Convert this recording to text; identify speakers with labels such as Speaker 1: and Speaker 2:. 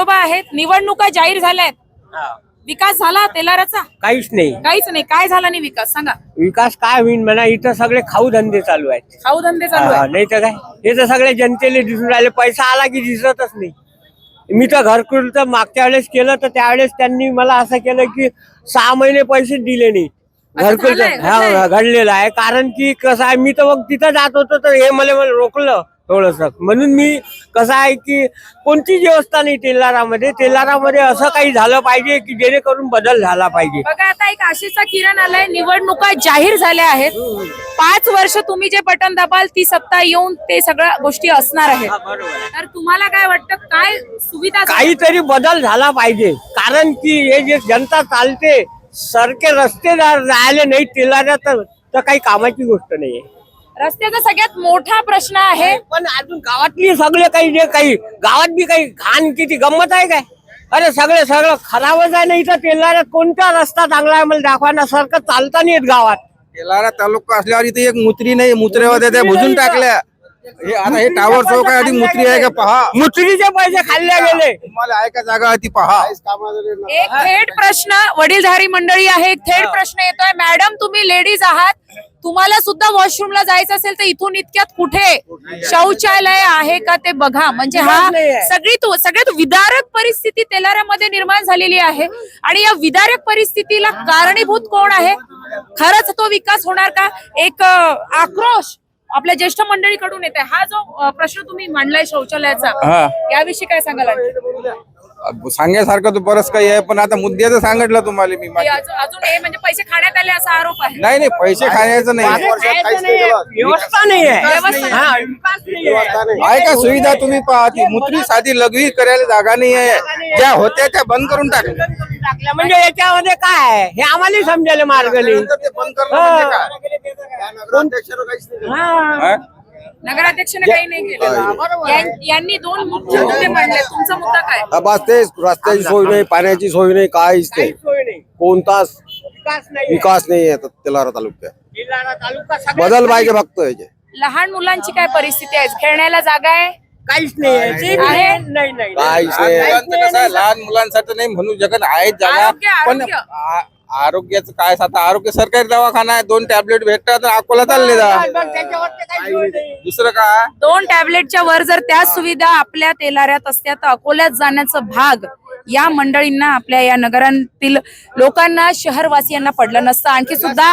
Speaker 1: आहेत निवडणुका जाहीर झाल्यात. विकास झाला तेलाराचा?
Speaker 2: काहीच नाही.
Speaker 1: काहीच नाही. काय झाला नाही विकास? सांगा.
Speaker 2: विकास काय होईल म्हणा इथं सगळे खाऊ धंदे चालू आहेत.
Speaker 1: खाऊ धंदे चालू
Speaker 2: हा,
Speaker 1: आहे
Speaker 2: नाही तर काय? हे तर सगळे जनतेला दिसून राहिले. पैसा आला की दिसतच नाही. मी तर घरकुलचं मागच्या वेळेस केलं तर त्यावेळेस त्यांनी मला असं केलं की सहा महिने पैसे दिले नाही.
Speaker 1: झालंय, घडलंय?
Speaker 2: हा घडलेलं आहे. कारण की कसं आहे मी तर मग तिथं जात होतो तर हे मला मला रोखलं थोडस. म्हणून मी कसं आहे की कोणतीच व्यवस्था नाही तेलारामध्ये? तेलारामध्ये असं काही झालं पाहिजे की जेणेकरून बदल झाला पाहिजे.
Speaker 1: बघा आता एक आशेचा किरण आलाय. निवडणुका जाहीर झाल्या आहेत. पाच वर्ष तुम्ही जे बटन दाबाल ती सत्ता येऊन ते सगळ्या गोष्टी असणार आहेत. तर तुम्हाला काय वाटतं काय सुविधा
Speaker 2: काहीतरी बदल झाला पाहिजे. कारण की हे जे जनता चालते सरके रस्ते राहिले नाही तेलाऱ्या तर तर काही कामाची गोष्ट नाहीये.
Speaker 1: रस्त्याचा सगळ्यात मोठा प्रश्न आहे.
Speaker 2: पण अजून गावातली सगळे काही जे काही गावात बी काही घाण किती गंमत आहे काय? अरे सगळे सगळं खराबच आहे ना इथं तेलाऱ्यात कोणता रस्ता चांगला आहे मला दाखवा ना सारखं चालता नाही येत गावात.
Speaker 3: तेलारा तालुका असल्यावर इथे एक मुत्री नाही त्या बुजून टाकल्या. हे आता हे टावर चौक आहे आधी मुत्री आहे का? पहा.
Speaker 2: मुचरीचे पैसे खाल्ले गेले.
Speaker 3: तुम्हाला आहे का जागा ती पहा.
Speaker 1: एक थेट प्रश्न वडीलधारी मंडळी आहे एक थेट प्रश्न येतोय. मॅडम तुम्ही लेडीज आहात. तुम्हाला सुद्धा वॉशरूमला जायचं असेल तर इथून इतक्यात कुठे? शौचालय आहे का ते बघा. म्हणजे हा. सगळी तो सगळ्यात विदारक परिस्थिती तेलाऱ्यामध्ये निर्माण झालेली आहे. आणि या विदारक परिस्थितीला कारणीभूत कोण आहे? खरंच तो विकास होणार का? एक आक्रोश? आपल्या ज्येष्ठ मंडळीकडून येते हा जो प्रश्न तुम्ही मांडलाय शौचालयाचा
Speaker 3: हा.
Speaker 1: याविषयी काय सांगाल?
Speaker 3: सांगण्यासारखं तर बरंच काही आहे पण आता मुद्द्याचं सांगितलं तुम्हाला मी.
Speaker 1: अजून अजून हे म्हणजे पैसे खाण्यात आले असा आरोप आहे.
Speaker 3: नाही नाही पैसे खाण्याचं नाही
Speaker 2: व्यवस्था नाही आहे. हा.
Speaker 3: आहे. का सुविधा तुम्ही पहा ती मुत्री साधी लघवी करायला जागा नाही आहे. ज्या होत्या त्या बंद करून टाकल्या.
Speaker 2: म्हणजे याच्यामध्ये काय आहे? हे आम्हाला समजायला मार्ग
Speaker 3: ते बंद करणं म्हणजे काय?
Speaker 2: हा.
Speaker 1: नगराध्यक्षाने काही नाही केलं. यां- यांनी दोन मुख्य मुद्दे मांडले. तुमचा मुद्दा काय?
Speaker 4: हा, बस तेच. रस्त्याची सोय नाही पाण्याची सोय नाही काहीच नाही. कोणताच
Speaker 2: विकास नाही.
Speaker 4: विकास नाही आहे तेलारा तालुक्यात.
Speaker 2: जिल्हा तालुका सगळ्यात
Speaker 4: बदल पाहिजे फक्त याचे.
Speaker 1: लहान मुलांची काय परिस्थिती आहे? खेळण्याला जागा आहे?
Speaker 2: काहीच नाही आहे. जे बी
Speaker 1: आहे?
Speaker 2: नाही नाही
Speaker 4: काहीच
Speaker 3: लहान
Speaker 4: नाही
Speaker 3: मुलांचं कसं आहे, लहान मुलांसाठी नाही म्हणू शकत आहेत जागा.
Speaker 1: आरोग्य,
Speaker 3: पण
Speaker 1: आरोग्य.
Speaker 3: आ- आरोग्याचं काय आता आरोग्य सरकारी दवाखाना आहे दोन टॅबलेट भेटतात तर अकोला चालले जा. दुसरं काय?
Speaker 1: दोन टॅबलेटच्या वर जर त्या सुविधा आपल्या तेलाऱ्यात असत्या तर अकोल्यात जाण्याचं भाग या मंडळींना आपल्या या नगरांतील लोकांना शहरवासियांना पडलं नसतं. आणखी सुद्धा